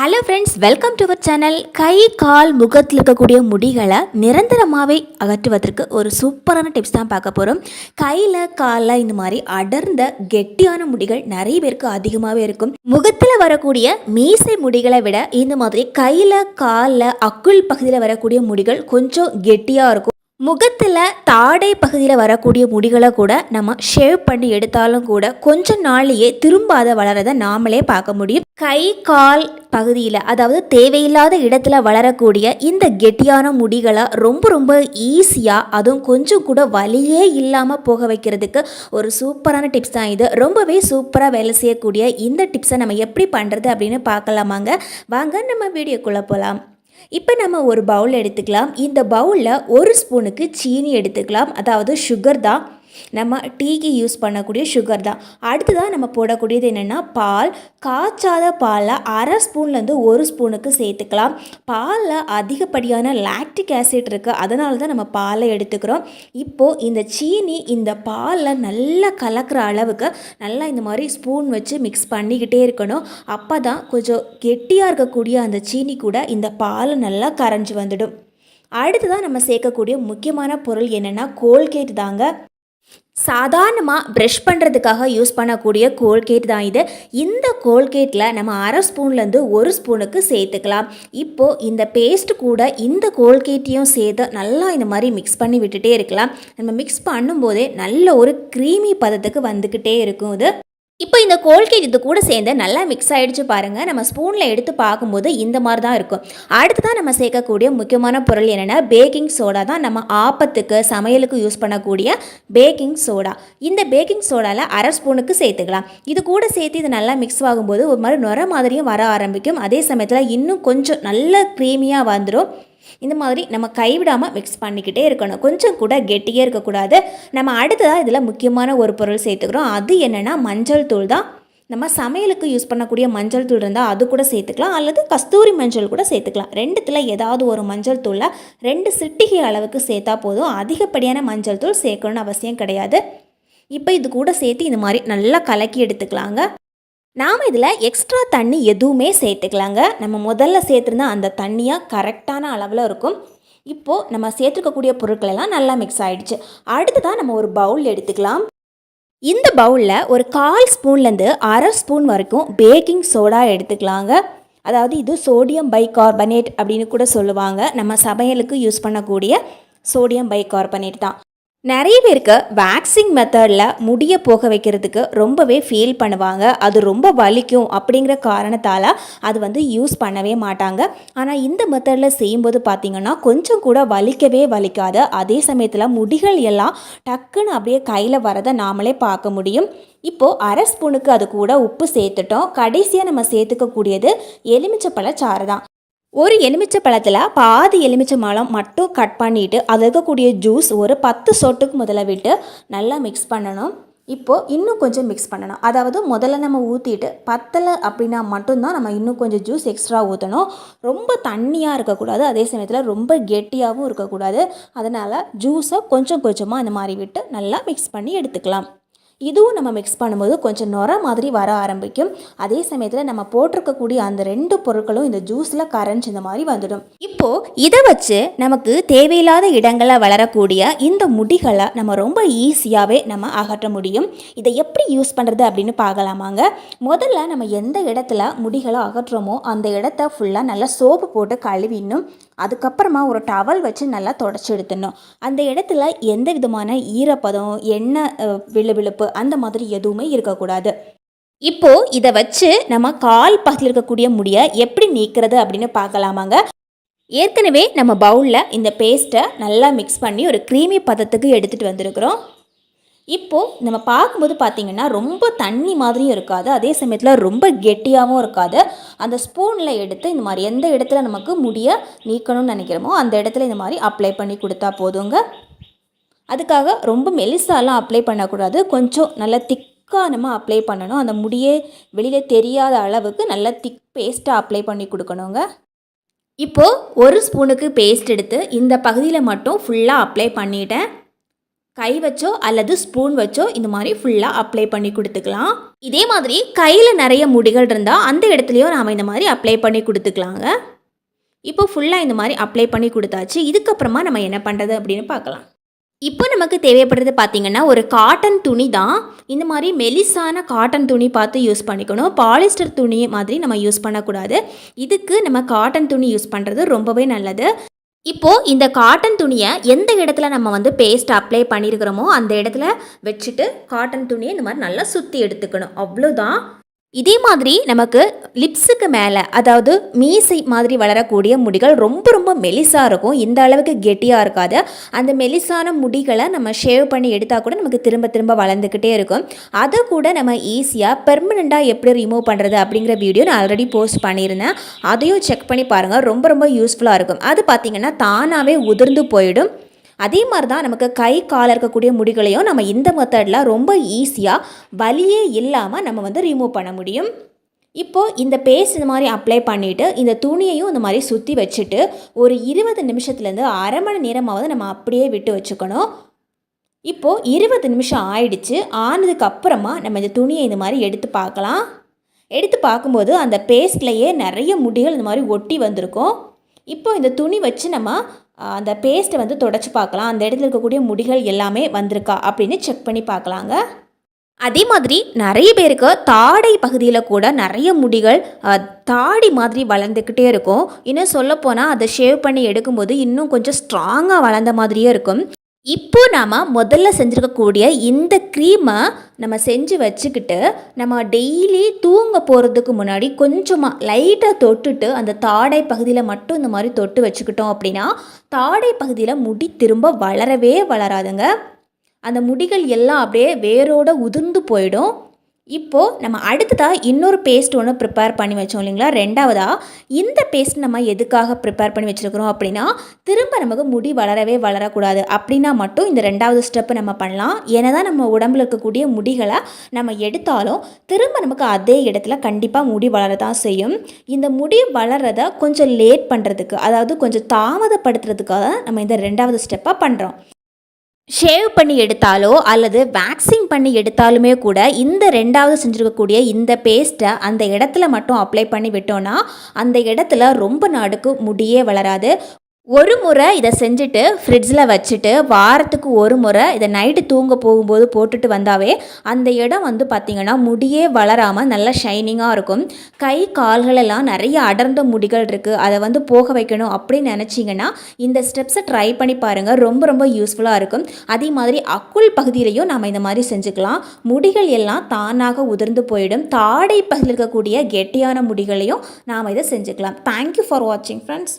Hello friends welcome to our channel கை கால் முகத்தில் இருக்கக்கூடிய முடிகளை நிரந்தரமாகவே அகற்றுவதற்கு ஒரு சூப்பரான டிப்ஸ் தான் பார்க்க போகிறோம் கையில் காலில் இந்த மாதிரி அடர்ந்த கெட்டியான முடிகள் நிறைய பேருக்கு அதிகமாகவே இருக்கும். முகத்தில் வரக்கூடிய மீசை முடிகளை விட இந்த மாதிரி கையில் காலில் அக்குள் பகுதியில் வரக்கூடிய முடிகள் கொஞ்சம் கெட்டியாக இருக்கும். முகத்தில் தாடை பகுதியில் வரக்கூடிய முடிகளை கூட நம்ம ஷேவ் பண்ணி எடுத்தாலும் கூட கொஞ்ச நாள்லேயே திரும்ப அதை வளரதை நாமளே பார்க்க முடியும். கை கால் பகுதியில் அதாவது தேவையில்லாத இடத்துல வளரக்கூடிய இந்த கெட்டியான முடிகளை ரொம்ப ரொம்ப ஈஸியாக அதுவும் கொஞ்சம் கூட வலியே இல்லாமல் போக வைக்கிறதுக்கு ஒரு சூப்பரான டிப்ஸ் தான் இது. ரொம்பவே சூப்பராக வேலை செய்யக்கூடிய இந்த டிப்ஸை நம்ம எப்படி பண்ணுறது அப்படின்னு பார்க்கலாமாங்க. வாங்க நம்ம வீடியோக்குள்ளே போகலாம் இப்போ நம்ம ஒரு பவுல் எடுத்துக்கலாம். இந்த பவுலில் ஒரு ஸ்பூனுக்கு சீனி எடுத்துக்கலாம். அதாவது சுகர் தான். நம்ம டீக்கு யூஸ் பண்ணக்கூடிய சுகர் தான். அடுத்ததாக நம்ம போடக்கூடியது என்னென்னா பால். காய்ச்சாத பாலை அரை ஸ்பூன்லேருந்து ஒரு ஸ்பூனுக்கு சேர்த்துக்கலாம். பாலில் அதிகப்படியான லாக்டிக் ஆசிட் இருக்குது அதனால தான் நம்ம பாலை எடுத்துக்கிறோம். இப்போது இந்த சீனி இந்த பாலில் நல்லா கலக்கிற அளவுக்கு நல்லா இந்த மாதிரி ஸ்பூன் வச்சு மிக்ஸ் பண்ணிக்கிட்டே இருக்கணும். அப்போ தான் கொஞ்சம் கெட்டியாக இருக்கக்கூடிய அந்த சீனி கூட இந்த பால் நல்லா கரைஞ்சி வந்துடும். அடுத்ததாக நம்ம சேர்க்கக்கூடிய முக்கியமான பொருள் என்னென்னா கோல்கேட் தாங்க. சாதாரணமாக ப்ரஷ் பண்ணுறதுக்காக யூஸ் பண்ணக்கூடிய கோல்கேட் தான் இது. இந்த கோல்கேட்டில் நம்ம அரை ஸ்பூன்லேருந்து ஒரு ஸ்பூனுக்கு சேர்த்துக்கலாம். இப்போது இந்த பேஸ்ட் கூட இந்த கோல்கேட்டையும் சேர்த்து நல்லா இந்த மாதிரி மிக்ஸ் பண்ணி விட்டுட்டே இருக்கலாம். நம்ம மிக்ஸ் பண்ணும்போதே நல்ல ஒரு க்ரீமி பதத்துக்கு வந்துக்கிட்டே இருக்கும் இது. இப்போ இந்த கோல்கேட் இது கூட சேர்ந்து நல்லா மிக்ஸ் ஆகிடுச்சு பாருங்கள் நம்ம ஸ்பூனில் எடுத்து பார்க்கும்போது இந்த மாதிரி தான் இருக்கும். அடுத்து தான் நம்ம சேர்க்கக்கூடிய முக்கியமான பொருள் என்னென்னா பேக்கிங் சோடா தான் நம்ம ஆப்பத்துக்கு சமையலுக்கு யூஸ் பண்ணக்கூடிய பேக்கிங் சோடா இந்த பேக்கிங் சோடாவில் அரை ஸ்பூனுக்கு சேர்த்துக்கலாம். இது கூட சேர்த்து இது நல்லா மிக்ஸ் ஆகும்போது ஒரு மாதிரி நுர மாதிரியும் வர ஆரம்பிக்கும். அதே சமயத்தில் இன்னும் கொஞ்சம் நல்ல க்ரீமியாக வந்துடும் இந்த மாதிரி நம்ம கைவிடாமல் மிக்ஸ் பண்ணிக்கிட்டே இருக்கணும். கொஞ்சம் கூட கெட்டியே இருக்கக்கூடாது. நம்ம அடுத்ததாக இதில் முக்கியமான ஒரு பொருள் சேர்த்துக்கிறோம். அது என்னென்னா மஞ்சள் தூள் தான். நம்ம சமையலுக்கு யூஸ் பண்ணக்கூடிய மஞ்சள் தூள் இருந்தால் அது கூட சேர்த்துக்கலாம். அல்லது கஸ்தூரி மஞ்சள் கூட சேர்த்துக்கலாம். ரெண்டுத்தில் ஏதாவது ஒரு மஞ்சள் தூளை ரெண்டு சிட்டிகை அளவுக்கு சேர்த்தா போதும். அதிகப்படியான மஞ்சள் தூள் சேர்க்கணும்னு அவசியம் கிடையாது. இப்போ இது கூட சேர்த்து இந்த மாதிரி நல்லா கலக்கி எடுத்துக்கலாங்க. நாம் இதில் எக்ஸ்ட்ரா தண்ணி எதுவுமே சேர்த்துக்கலாங்க. நம்ம முதல்ல சேர்த்துருந்தா அந்த தண்ணியாக கரெக்டான அளவில் இருக்கும். இப்போது நம்ம சேர்த்துக்கக்கூடிய பொருட்கள் எல்லாம் நல்லா மிக்ஸ் ஆகிடுச்சு அடுத்ததாக நம்ம ஒரு பவுல் எடுத்துக்கலாம். இந்த பவுலில் ஒரு கால் ஸ்பூன்லேருந்து அரை ஸ்பூன் வரைக்கும் பேக்கிங் சோடா எடுத்துக்கலாங்க. அதாவது இது சோடியம் பைகார்பனேட் அப்படின்னு கூட சொல்லுவாங்க. நம்ம சமையலுக்கு யூஸ் பண்ணக்கூடிய சோடியம் பைகார்பனேட் தான். நிறைய பேருக்கு வேக்சிங் மெத்தடில் முடிய போக வைக்கிறதுக்கு ரொம்பவே ஃபீல் பண்ணுவாங்க. அது ரொம்ப வலிக்கும் அப்படிங்கிற காரணத்தால் அது வந்து யூஸ் பண்ணவே மாட்டாங்க. ஆனால் இந்த மெத்தடில் செய்யும்போது பார்த்திங்கன்னா கொஞ்சம் கூட வலிக்கவே வலிக்காது. அதே சமயத்தில் முடிகள் எல்லாம் டக்குன்னு அப்படியே கையில் வரதை நாமளே பார்க்க முடியும். இப்போது அரை ஸ்பூனுக்கு அது கூட உப்பு சேர்த்துட்டோம். கடைசியாக நம்ம சேர்த்துக்கக்கூடியது எலுமிச்சை பழச்சாறு தான். ஒரு எலுமிச்சை பழத்தில் பாதி எலுமிச்சை பழம் மட்டும் கட் பண்ணிவிட்டு அதில் இருக்கக்கூடிய ஜூஸ் ஒரு பத்து சொட்டுக்கு முதல்ல விட்டு நல்லா மிக்ஸ் பண்ணணும். இப்போது இன்னும் கொஞ்சம் மிக்ஸ் பண்ணணும். அதாவது முதல்ல நம்ம ஊற்றிட்டு பத்தலை அப்படின்னா மட்டும்தான் நம்ம இன்னும் கொஞ்சம் ஜூஸ் எக்ஸ்ட்ரா ஊற்றணும் ரொம்ப தண்ணியாக இருக்கக்கூடாது. அதே சமயத்தில் ரொம்ப கெட்டியாகவும் இருக்கக்கூடாது. அதனால் ஜூஸை கொஞ்சம் கொஞ்சமாக அந்த மாதிரி விட்டு நல்லா மிக்ஸ் பண்ணி எடுத்துக்கலாம். இதுவும் நம்ம மிக்ஸ் பண்ணும்போது கொஞ்சம் நொர மாதிரி வர ஆரம்பிக்கும். அதே சமயத்தில் நம்ம போட்டிருக்கக்கூடிய அந்த ரெண்டு பொருட்களும் இந்த ஜூஸில் கரைஞ்சி இந்த மாதிரி வந்துடும். இப்போது இதை வச்சு நமக்கு தேவையில்லாத இடங்களில் வளரக்கூடிய இந்த முடிகளை நம்ம ரொம்ப ஈஸியாகவே நம்ம அகற்ற முடியும். இதை எப்படி யூஸ் பண்ணுறது அப்படின்னு பார்க்கலாமாங்க. முதல்ல நம்ம எந்த இடத்துல முடிகளை அகற்றுறோமோ அந்த இடத்த ஃபுல்லாக நல்லா சோப்பு போட்டு கழுவிடணும். அதுக்கப்புறமா ஒரு டவல் வச்சு நல்லா தொடச்சி எடுத்துடணும். அந்த இடத்துல எந்த விதமான ஈரப்பதம் எண்ணெய் விழுவிழுப்பு அந்த மாதிரி எதுவுமே இருக்கக்கூடாது. இப்போது இதை வச்சு நம்ம கால் பகுதியில் இருக்கக்கூடிய முடியை எப்படி நீக்கிறது அப்படின்னு பார்க்கலாமாங்க. ஏற்கனவே நம்ம பவுலில் இந்த பேஸ்ட்டை நல்லா மிக்ஸ் பண்ணி ஒரு க்ரீமி பதத்துக்கு எடுத்துகிட்டு வந்திருக்கிறோம். இப்போது நம்ம பார்க்கும்போது பார்த்திங்கன்னா ரொம்ப தண்ணி மாதிரியும் இருக்காது. அதே சமயத்தில் ரொம்ப கெட்டியாகவும் இருக்காது. அந்த ஸ்பூனில் எடுத்து இந்த மாதிரி எந்த இடத்துல நமக்கு முடிய நீக்கணும்னு நினைக்கிறோமோ அந்த இடத்துல இந்த மாதிரி அப்ளை பண்ணி கொடுத்தா போதுங்க. அதுக்காக ரொம்ப மெலிசாலாம் அப்ளை பண்ணக்கூடாது. கொஞ்சம் நல்லா திக்காக நம்ம அப்ளை பண்ணணும். அந்த முடியே வெளியில் தெரியாத அளவுக்கு நல்லா திக் பேஸ்ட்டாக அப்ளை பண்ணி கொடுக்கணுங்க. இப்போது ஒரு ஸ்பூனுக்கு பேஸ்ட் எடுத்து இந்த பகுதியில் மட்டும் ஃபுல்லாக அப்ளை பண்ணிட்டேன். கை வச்சோ அல்லது ஸ்பூன் வச்சோ இந்த மாதிரி ஃபுல்லாக அப்ளை பண்ணி கொடுத்துக்கலாம். இதே மாதிரி கையில் நிறைய முடிகள் இருந்தால் அந்த இடத்துலையும் நாம் இந்த மாதிரி அப்ளை பண்ணி கொடுத்துக்கலாங்க. இப்போ ஃபுல்லாக இந்த மாதிரி அப்ளை பண்ணி கொடுத்தாச்சு. இதுக்கப்புறமா நம்ம என்ன பண்ணுறது அப்படின்னு பார்க்கலாம். இப்போ நமக்கு தேவைப்படுறது பார்த்திங்கன்னா ஒரு காட்டன் துணி தான். இந்த மாதிரி மெலிசான காட்டன் துணி பார்த்து யூஸ் பண்ணிக்கணும். பாலிஸ்டர் துணி மாதிரி நம்ம யூஸ் பண்ணக்கூடாது. இதுக்கு நம்ம காட்டன் துணி யூஸ் பண்ணுறது ரொம்பவே நல்லது. இப்போது இந்த காட்டன் துணியை எந்த இடத்துல நம்ம வந்து பேஸ்ட் அப்ளை பண்ணியிருக்கிறோமோ அந்த இடத்துல வச்சுட்டு காட்டன் துணியை இந்த மாதிரி நல்லா சுற்றி எடுத்துக்கணும். அவ்வளோதான் இதே மாதிரி நமக்கு லிப்ஸுக்கு மேலே அதாவது மீசை மாதிரி வளரக்கூடிய முடிகள் ரொம்ப ரொம்ப மெலிசாக இருக்கும். இந்த அளவுக்கு கெட்டியாக இருக்காது. அந்த மெலிசான முடிகளை நம்ம ஷேவ் பண்ணி எடுத்தால் கூட நமக்கு திரும்ப திரும்ப வளர்ந்துக்கிட்டே இருக்கும். அதை கூட நம்ம ஈஸியாக பெர்மனெண்ட்டாக எப்படி ரிமூவ் பண்ணுறது அப்படிங்கிற வீடியோ நான் ஆல்ரெடி போஸ்ட் பண்ணியிருந்தேன். அதையும் செக் பண்ணி பாருங்கள் ரொம்ப ரொம்ப யூஸ்ஃபுல்லாக இருக்கும். அது பார்த்திங்கன்னா தானாகவே உதிர்ந்து போயிடும். அதே மாதிரி தான் நமக்கு கை கால் இருக்கக்கூடிய முடிகளையும் நம்ம இந்த மெத்தடில் ரொம்ப ஈஸியாக வலியே இல்லாமல் நம்ம வந்து ரிமூவ் பண்ண முடியும். இப்போது இந்த பேஸ்ட் இந்த மாதிரி அப்ளை பண்ணிவிட்டு இந்த துணியையும் இந்த மாதிரி சுற்றி வச்சுட்டு ஒரு இருபது நிமிஷத்துலேருந்து அரை மணி நேரமாவது நம்ம அப்படியே விட்டு வச்சுக்கணும். இப்போது இருபது நிமிஷம் ஆயிடுச்சு. ஆனதுக்கு அப்புறமா நம்ம இந்த துணியை இந்த மாதிரி எடுத்து பார்க்கலாம். எடுத்து பார்க்கும்போது அந்த பேஸ்ட்லேயே நிறைய முடிகள் இந்த மாதிரி ஒட்டி வந்திருக்கும். இப்போ இந்த துணி வச்சு நம்ம அந்த பேஸ்ட்டை வந்து தொடச்சி பார்க்கலாம். அந்த இடத்துல இருக்கக்கூடிய முடிகள் எல்லாமே வந்திருக்கா அப்படின்னு செக் பண்ணி பார்க்கலாங்க. அதே மாதிரி நிறைய பேருக்கு தாடை பகுதியில் கூட நிறைய முடிகள் தாடி மாதிரி வளர்ந்துக்கிட்டே இருக்கும். இன்னும் சொல்லப்போனால் அதை ஷேவ் பண்ணி எடுக்கும்போது இன்னும் கொஞ்சம் ஸ்ட்ராங்காக வளர்ந்த மாதிரியே இருக்கும். இப்போ நாம் முதல்ல செஞ்சுருக்கக்கூடிய இந்த க்ரீமை நம்ம செஞ்சு வச்சுக்கிட்டு நம்ம டெய்லி தூங்க போகிறதுக்கு முன்னாடி கொஞ்சமாக லைட்டாக தொட்டுட்டு அந்த தாடை பகுதியில் மட்டும் இந்த மாதிரி தொட்டு வச்சுக்கிட்டோம் அப்படின்னா தாடை பகுதியில் முடி திரும்ப வளரவே வளராதுங்க. அந்த முடிகள் எல்லாம் அப்படியே வேரோட உதிர்ந்து போயிடும். இப்போது நம்ம அடுத்ததாக இன்னொரு பேஸ்ட் ஒன்று ப்ரிப்பேர் பண்ணி வச்சோம் இல்லைங்களா? ரெண்டாவதாக இந்த பேஸ்ட் நம்ம எதுக்காக ப்ரிப்பேர் பண்ணி வச்சுருக்கிறோம் அப்படின்னா திரும்ப நமக்கு முடி வளரவே வளரக்கூடாது. அப்படின்னா மட்டும் இந்த ரெண்டாவது ஸ்டெப்பு நம்ம பண்ணலாம். ஏன்னா தான் நம்ம உடம்புல இருக்கக்கூடிய முடிகளை நம்ம எடுத்தாலும் திரும்ப நமக்கு அதே இடத்துல கண்டிப்பாக முடி வளர தான் செய்யும். இந்த முடி வளர்றதை கொஞ்சம் லேட் பண்ணுறதுக்கு அதாவது கொஞ்சம் தாமதப்படுத்துறதுக்காக நம்ம இந்த ரெண்டாவது ஸ்டெப்பாக பண்ணுறோம் ஷேவ் பண்ணி எடுத்தாலோ அல்லது வேக்சிங் பண்ணி எடுத்தாலுமே கூட இந்த ரெண்டாவது செஞ்சுருக்கக்கூடிய இந்த பேஸ்ட்டை அந்த இடத்துல மட்டும் அப்ளை பண்ணி விட்டோன்னா அந்த இடத்துல ரொம்ப நாடுக்கு முடியே வளராது. ஒரு முறை இதை செஞ்சுட்டு ஃப்ரிட்ஜில் வச்சுட்டு வாரத்துக்கு ஒரு முறை இதை நைட்டு தூங்க போகும்போது போட்டுட்டு வந்தாவே அந்த இடம் வந்து பார்த்திங்கன்னா முடியே வளராமல் நல்லா ஷைனிங்காக இருக்கும். கை கால்களெல்லாம் நிறைய அடர்ந்த முடிகள் இருக்குது அதை வந்து போக வைக்கணும் அப்படின்னு நினச்சிங்கன்னா இந்த ஸ்டெப்ஸை ட்ரை பண்ணி பாருங்கள் ரொம்ப ரொம்ப யூஸ்ஃபுல்லாக இருக்கும். அதே மாதிரி அக்குள் பகுதியிலையும் நாம் இந்த மாதிரி செஞ்சுக்கலாம். முடிகள் எல்லாம் தானாக உதிர்ந்து போயிடும். தாடை பகுதியில் இருக்கக்கூடிய கெட்டியான முடிகளையும் நாம் இதை செஞ்சுக்கலாம். தேங்க்யூ ஃபார் வாட்சிங் ஃப்ரெண்ட்ஸ்